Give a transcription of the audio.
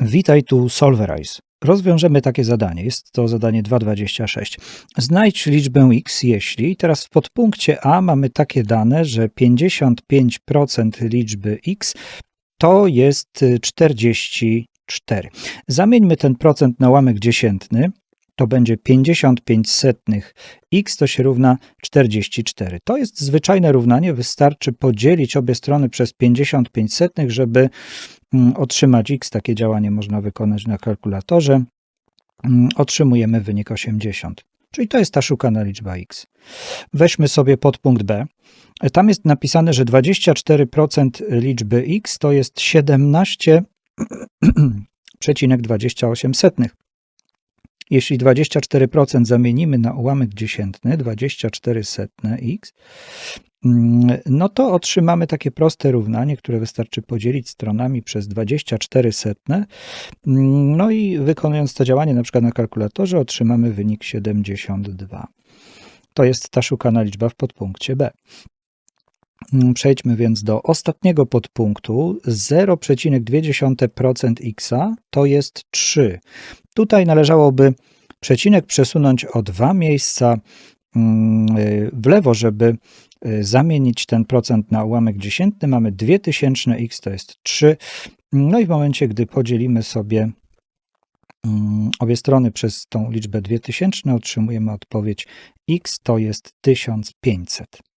Witaj tu Solverize. Rozwiążemy takie zadanie. Jest to zadanie 2.26. Znajdź liczbę x, jeśli. Teraz w podpunkcie A mamy takie dane, że 55% liczby x to jest y, 44. Zamieńmy ten procent na łamek dziesiętny. To będzie 55 setnych x to się równa 44. To jest zwyczajne równanie. Wystarczy podzielić obie strony przez 55 setnych, żeby mm, otrzymać x. Takie działanie można wykonać na kalkulatorze. Mm, Otrzymujemy wynik 80. Czyli to jest ta szukana liczba x. Weźmy sobie podpunkt B. Tam jest napisane, że 24% liczby x to jest 17,28 setnych. Jeśli 24% zamienimy na ułamek dziesiętny, 24 setne x, mm, no to otrzymamy takie proste równanie, które wystarczy podzielić stronami przez 24 setne. Mm, No i wykonując to działanie na przykład na kalkulatorze otrzymamy wynik 72. To jest ta szukana liczba w podpunkcie B. Mm, Przejdźmy więc do ostatniego podpunktu. 0,2% x to jest 3. Tutaj należałoby przecinek przesunąć o dwa miejsca mm, y, w lewo, żeby y, zamienić ten procent na ułamek dziesiętny. Mamy 2000 x to jest 3. No i w momencie, gdy podzielimy sobie mm, obie strony przez tą liczbę 2000, otrzymujemy odpowiedź x to jest 1500.